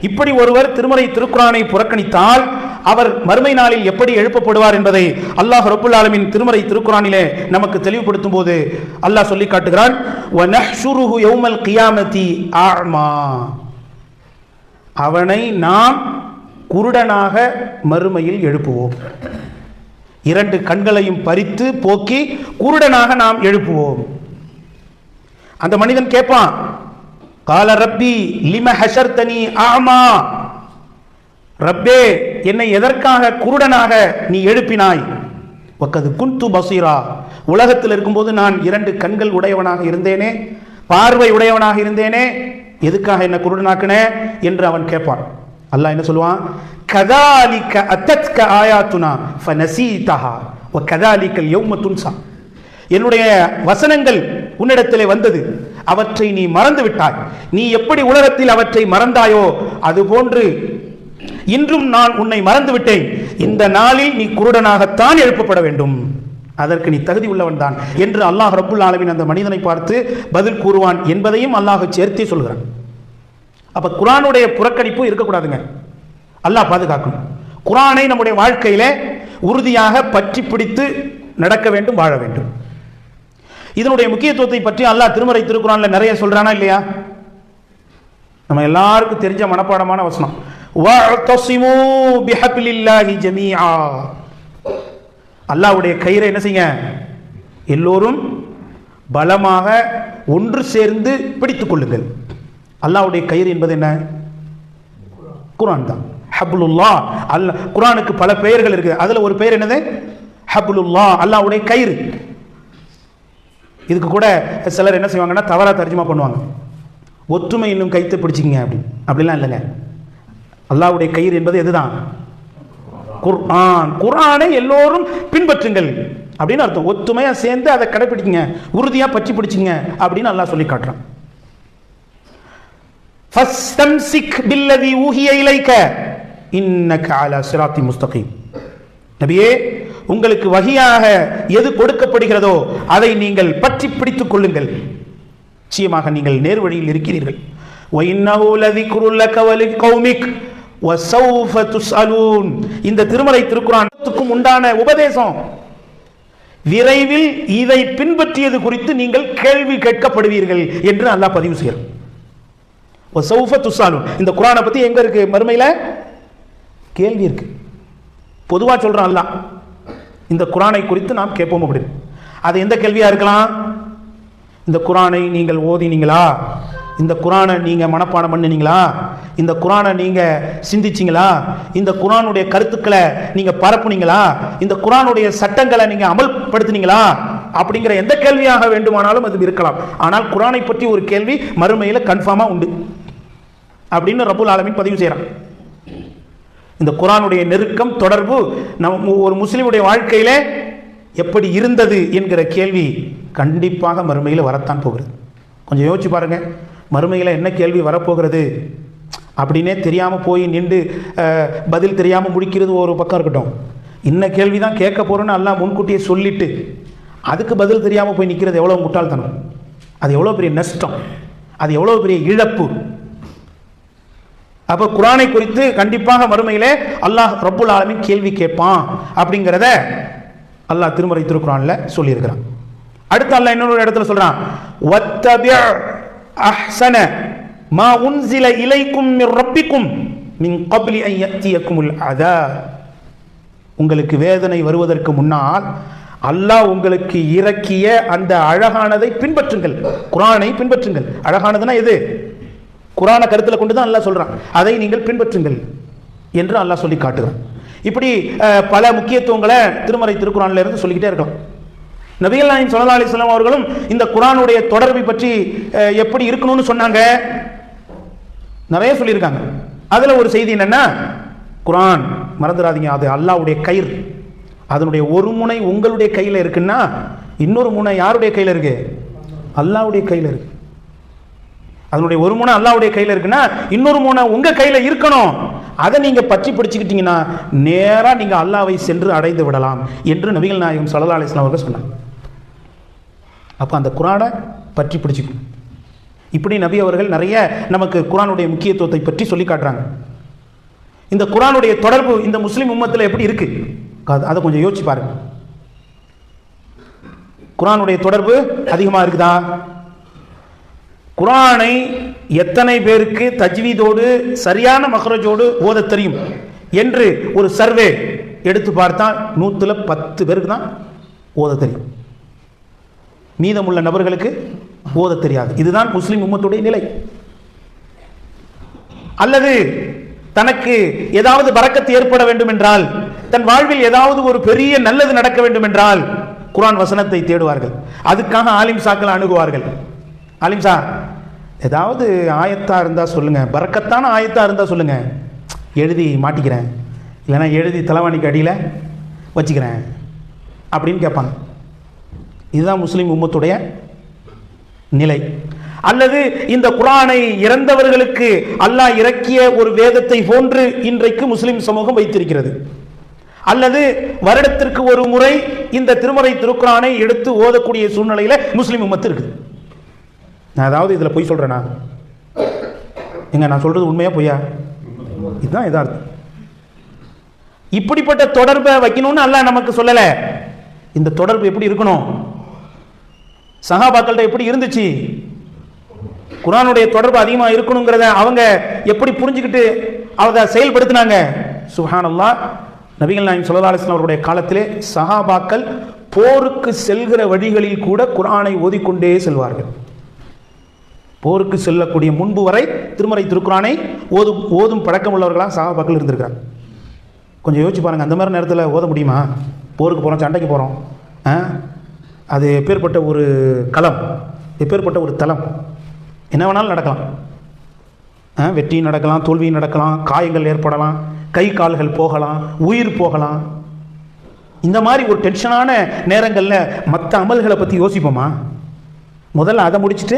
இப்படி ஒருவர் திருமறை திருக்குறானை புறக்கணித்தால் அவர் மறுமை நாளில் எப்படி எழுப்பப்படுவார் என்பதை அல்லாஹ் ரபுல் ஆலமின் திருமறை திருக்குறானிலே நமக்கு தெளிவுபடுத்தும் போது அல்லாஹ் சொல்லி காட்டுகிறான் அவனை நாம் குருடனாக மறுமையில் எழுப்புவோம். இரண்டு கண்களையும் பறித்து போக்கி குருடனாக நாம் எழுப்புவோம். அந்த மனிதன் கேட்பான் கால ரப்பி லிம ஹஷர்தனி ஆமா ரப்பே என்னை எதற்காக குருடனாக நீ எழுப்பினாய்? ஒக்கது குன்து பசீரா. உலகத்தில் இருக்கும்போது நான் இரண்டு கண்கள் உடையவனாக இருந்தேனே பார்வை உடையவனாக இருந்தேனே எதுக்காக என்ன குருடனாக்குன என்று அவன் கேட்பான். அல்லாஹ் என்ன சொல்லுவான்? கதாலிக்க அத்தத்க ஆயாத்துனா ஃபனசீதஹா ஒ கதாலிக்கல் யௌம துன்சா. என்னுடைய வசனங்கள் உன்னிடத்திலே வந்தது. அவற்றை நீ மறந்து விட்டாய் நீ எப்படி உலகத்தில் அவற்றை மறந்தாயோ அதுபோன்று இன்றும் நான் உன்னை மறந்து விட்டேன் இந்த நாளில் நீ குருடனாகத்தான் எழுப்பப்பட வேண்டும். அதற்கு நீ தகுதி உள்ளவன் தான் என்று அல்லாஹ் ரபுல் ஆலமின் அந்த மனிதனை பார்த்து பதில் கூறுவான் என்பதையும் அல்லாஹ் சேர்த்தே சொல்கிறான். அப்ப குரானுடைய புறக்கணிப்பு இருக்கக்கூடாதுங்க. அல்லாஹ் பாதுகாக்கணும். குரானை நம்முடைய வாழ்க்கையில உறுதியாக பற்றி பிடித்து நடக்க வேண்டும் வாழ வேண்டும். இதனுடைய முக்கியத்துவத்தை பற்றி அல்லாஹ் திருமறை திருக்குறான்ல நிறைய சொல்றானா இல்லையா? நம்ம எல்லாருக்கும் தெரிஞ்ச மனப்பாடமான வசனம். அல்லாவுடைய கயிறை என்ன செய்யுங்க? எல்லோரும் பலமாக ஒன்று சேர்ந்து பிடித்துக் கொள்ளுங்கள். அல்லாஹ்வுடைய கயிறு என்பது என்ன? குரான் தான். ஹப்லுல்லா அல்ல குரானுக்கு பல பெயர்கள் இருக்கு அதுல ஒரு பெயர் என்னது? ஹபுலுல்லா அல்லாஹ்வுடைய கயிறு. இதுக்கு கூட சிலர் என்ன செய்வாங்கன்னா தவறாக தர்ஜுமா பண்ணுவாங்க. ஒற்றுமை இன்னும் கைத்து பிடிச்சிங்க அப்படி. அப்படிலாம் இல்லைங்க. அல்லாவுடைய கயிறு என்பது எதுதான்? குர்ஆன். குர்ஆனை எல்லோரும் பின்பற்றுங்கள். அப்படின்னு அர்த்தம். ஒத்துமையாக சேர்ந்து அதை கடைபிடிக்குங்க உறுதியாக பற்றி பிடிச்சிங்க அப்படின்னு அல்லாஹ் சொல்லி காட்டுறான். ஃபஸ்தம்சிக் பில்லதி ஊஹிய இலைக்க. இன்னக அலா சிராத்தி முஸ்தகீம். நபியே உங்களுக்கு வகையாக எது கொடுக்கப்படுகிறதோ அதை நீங்கள் பற்றி பிடித்துக் கொள்ளுங்கள். நிச்சயமாக நீங்கள் நேர் வழியில் இருக்கிறீர்கள். இந்த திருமலை திருக்குறானுக்கும் உண்டான உபதேசம். விரைவில் இதை பின்பற்றியது குறித்து நீங்கள் கேள்வி கேட்கப்படுவீர்கள் என்று அல்லாஹ் பதிவு செய்கிறார் இந்த குரானை பத்தி எங்க இருக்கு மறுமையில்? கேள்வி இருக்கு. பொதுவா சொல்றான் அல்லாஹ். இந்த குரானை குறித்து நாம் கேட்போம் அப்படின்னு அது எந்த கேள்வியாக இருக்கலாம்? இந்த குரானை நீங்கள் ஓதினீங்களா? இந்த குரானை நீங்கள் மனப்பாடம் பண்ணினீங்களா? இந்த குரானை நீங்கள் சிந்திச்சீங்களா? இந்த குரானுடைய கருத்துக்களை நீங்கள் பரப்புனீங்களா? இந்த குரானுடைய சட்டங்களை நீங்கள் அமல்படுத்தினீங்களா? அப்படிங்கிற எந்த கேள்வியாக வேண்டுமானாலும் அது இருக்கலாம். ஆனால் குரானை பற்றி ஒரு கேள்வி மறுமையில் கன்ஃபார்மாக உண்டு. அப்படின்னு ரபுல் ஆலமின் பதிவு செய்கிறான் இந்த குரானுடைய நெருக்கம் தொடர்பு நம் ஒரு முஸ்லீமுடைய வாழ்க்கையில எப்படி இருந்தது என்கிற கேள்வி கண்டிப்பாக மறுமையில் வரத்தான் போகிறது. கொஞ்சம் யோசிச்சு பாருங்க. மறுமையில் என்ன கேள்வி வரப்போகிறது? அப்படின்னே தெரியாமல் போய் நின்று பதில் தெரியாமல் முடிக்கிறது ஒரு பக்கம் இருக்கட்டும். இன்ன கேள்வி தான் கேட்க போகிறோன்னு எல்லாம் முன்கூட்டியே சொல்லிட்டு அதுக்கு பதில் தெரியாமல் போய் நிற்கிறது எவ்வளோ முட்டாள்தனம்? அது எவ்வளோ பெரிய நஷ்டம்? அது எவ்வளோ பெரிய இழப்பு? அப்போ குரானை குறித்து கண்டிப்பாக மறுமையிலே அல்லாஹ் ரப்புல் ஆலமின் கேள்வி கேட்பான் அப்படிங்கிறத அல்லாஹ் திருமறை திருக்குறானில் சொல்லியிருக்கிறான். அடுத்து அல்லாஹ் இன்னொரு இடத்துல சொல்கிறான் வத்தபி அஹ்சன மா உன்சில இலைக்கும் ரப்பிக்கும் மின் கபிலி ஐயத்தியக்கும் யத்தியக்குமுல் அதா உங்களுக்கு வேதனை வருவதற்கு முன்னால் அல்லாஹ் உங்களுக்கு இறக்கிய அந்த அழகானதை பின்பற்றுங்கள். குரானை பின்பற்றுங்கள். அழகானதுன்னா எது? குரானை கருத்தில் கொண்டு தான் அல்லாஹ் சொல்கிறான் அதை நீங்கள் பின்பற்றுங்கள் என்று அல்லாஹ் சொல்லி காட்டுகிறான். இப்படி பல முக்கியத்துவங்களை திருமறை திருக்குறான்ல இருந்து சொல்லிக்கிட்டே இருக்கலாம். நபிகள் நாயின் சொல்லா அலிஸ்லாம் அவர்களும் இந்த குரானுடைய தொடர்பை பற்றி எப்படி இருக்கணும்னு சொன்னாங்க? நிறைய சொல்லியிருக்காங்க. அதில் ஒரு செய்தி என்னென்னா குரான் மறந்துடாதீங்க அது அல்லாஹ்வுடைய கயிறு. அதனுடைய ஒரு முனை உங்களுடைய கையில் இருக்குன்னா இன்னொரு முனை யாருடைய கையில் இருக்கு? அல்லாவுடைய கையில் இருக்குது அதனுடைய ஒரு முனை அல்லாவுடைய கையில் இருக்குன்னா இன்னொரு முனை உங்கள் கையில் இருக்கணும். அதை நீங்கள் பற்றி பிடிச்சிக்கிட்டீங்கன்னா நேராக நீங்கள் அல்லாவை சென்று அடைந்து விடலாம் என்று நபிகள் நாயகம் சல்லா அலிஸ்லாம் அவர்கள் சொன்னாங்க. அப்போ அந்த குரானை பற்றி பிடிச்சிக்கணும். இப்படி நபி அவர்கள் நிறைய நமக்கு குரானுடைய முக்கியத்துவத்தை பற்றி சொல்லி காட்டுறாங்க. இந்த குரானுடைய தொடர்பு இந்த முஸ்லீம் உம்மத்தில் எப்படி இருக்குது அதை கொஞ்சம் யோசிச்சு பாருங்கள் குரானுடைய தொடர்பு அதிகமாக இருக்குதா? குரானை எத்தனை பேருக்கு தஜ்வீதோடு சரியான மஹரஜோடு ஓதத் தெரியும்? என்று ஒரு சர்வே எடுத்து பார்த்தால் நூற்றுல பத்து பேருக்கு தான் ஓத தெரியும். மீதமுள்ள நபர்களுக்கு ஓத தெரியாது. இதுதான் முஸ்லீம் உம்மத்துடைய நிலை. அல்லது தனக்கு ஏதாவது பறக்கத்து ஏற்பட வேண்டும் என்றால் தன் வாழ்வில் ஏதாவது ஒரு பெரிய நல்லது நடக்க வேண்டும் என்றால் குரான் வசனத்தை தேடுவார்கள். அதுக்காக ஆலிம்சாக்களை அணுகுவார்கள். ஆலிம்சா ஏதாவது ஆயத்தாக இருந்தால் சொல்லுங்கள் பறக்கத்தான ஆயத்தாக இருந்தால் சொல்லுங்கள் எழுதி மாட்டிக்கிறேன். இல்லைன்னா எழுதி தலைவாணிக்கு அடியில் வச்சுக்கிறேன். அப்படின்னு கேட்பாங்க. இதுதான் முஸ்லீம் உம்மத்துடைய நிலை. அல்லது இந்த குரானை இறந்தவர்களுக்கு அல்லாஹ் இறக்கிய ஒரு வேதத்தை போன்று இன்றைக்கு முஸ்லிம் சமூகம் வைத்திருக்கிறது. அல்லது வருடத்திற்கு ஒரு முறை இந்த திருமறை திருக்குறானை எடுத்து ஓதக்கூடிய சூழ்நிலையில் முஸ்லீம் உம்மத்து இருக்குது. நான் ஏதாவது இதில் பொய் சொல்கிறேனா எங்க நான் சொல்கிறது உண்மையாக பொய்யா? இதுதான் எதார்த்தம் இப்படிப்பட்ட தொடர்பை வைக்கணும்னு அல்ல நமக்கு சொல்லலை. இந்த தொடர்பு எப்படி இருக்கணும்? சகாபாக்கள்கிட்ட எப்படி இருந்துச்சு? குரானுடைய தொடர்பு அதிகமாக இருக்கணுங்கிறத அவங்க எப்படி புரிஞ்சுக்கிட்டு அவங்க செயல்படுத்தினாங்க? சுஹானல்லா நபிகள் நாயம் சொல்லா அலிஸ்லாம் அவருடைய காலத்திலே சஹாபாக்கள் போருக்கு செல்கிற வழிகளில் கூட குரானை ஓதிக்கொண்டே செல்வார்கள். போருக்கு செல்லக்கூடிய முன்பு வரை திருமறை திருக்குறானை ஓதும் ஓதும் பழக்கம் உள்ளவர்களாக சகாபாக்கள் இருந்திருக்கிறாங்க கொஞ்சம் யோசிச்சு பாருங்கள் அந்த மாதிரி நேரத்தில் ஓத முடியுமா? போருக்கு போகிறோம் சண்டைக்கு போகிறோம் அது எப்பேற்பட்ட ஒரு களம் எப்பேற்பட்ட ஒரு தளம். என்ன வேணாலும் நடக்கலாம். ஆ, நடக்கலாம் தோல்வியும் நடக்கலாம் காயங்கள் ஏற்படலாம் கை கால்கள் போகலாம் உயிர் போகலாம். இந்த மாதிரி ஒரு டென்ஷனான நேரங்களில் மற்ற அமல்களை பற்றி யோசிப்போமா? முதல்ல அதை முடிச்சுட்டு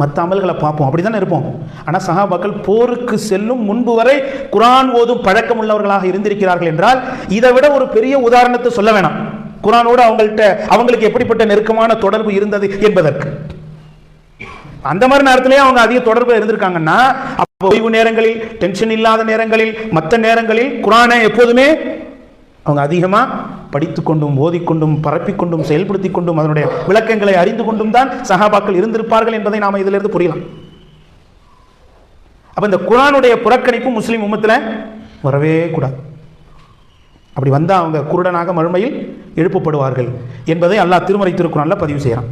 மற்ற அமல்களை பார்ப்போம். அப்படி தானே இருப்போம். ஆனால் சஹாபாக்கள் போருக்கு செல்லும் முன்பு வரை குரான் ஓதும் பழக்கம் உள்ளவர்களாக இருந்திருக்கிறார்கள் என்றால் இதை விட ஒரு பெரிய உதாரணத்தை சொல்ல வேணாம். குரானோடு அவங்கள்ட்ட அவங்களுக்கு எப்படிப்பட்ட நெருக்கமான தொடர்பு இருந்தது என்பதற்கு. அந்த மாதிரி நேரத்திலேயே அவங்க அதிக தொடர்பு இருந்திருக்காங்கன்னா அப்போ ஓய்வு நேரங்களில் டென்ஷன் இல்லாத நேரங்களில் மற்ற நேரங்களில் குரானை எப்போதுமே அவங்க அதிகமாக படித்துக்கொண்டும் ஓதிக்கொண்டும் பரப்பிக்கொண்டும் செயல்படுத்தி கொண்டும் அதனுடைய விளக்கங்களை அறிந்து கொண்டும் தான் சஹாபாக்கள் இருந்திருப்பார்கள் என்பதை நாம் இதிலிருந்து புரியலாம். அப்ப இந்த குரானுடைய புறக்கணிப்பு முஸ்லீம் உமத்தில் வரவே கூடாது. அப்படி வந்தால் அவங்க குருடனாக மறுமையில் எழுப்பப்படுவார்கள் என்பதை அல்லாஹ் திருமறை திருக்குறளில் பதிவு செய்கிறான்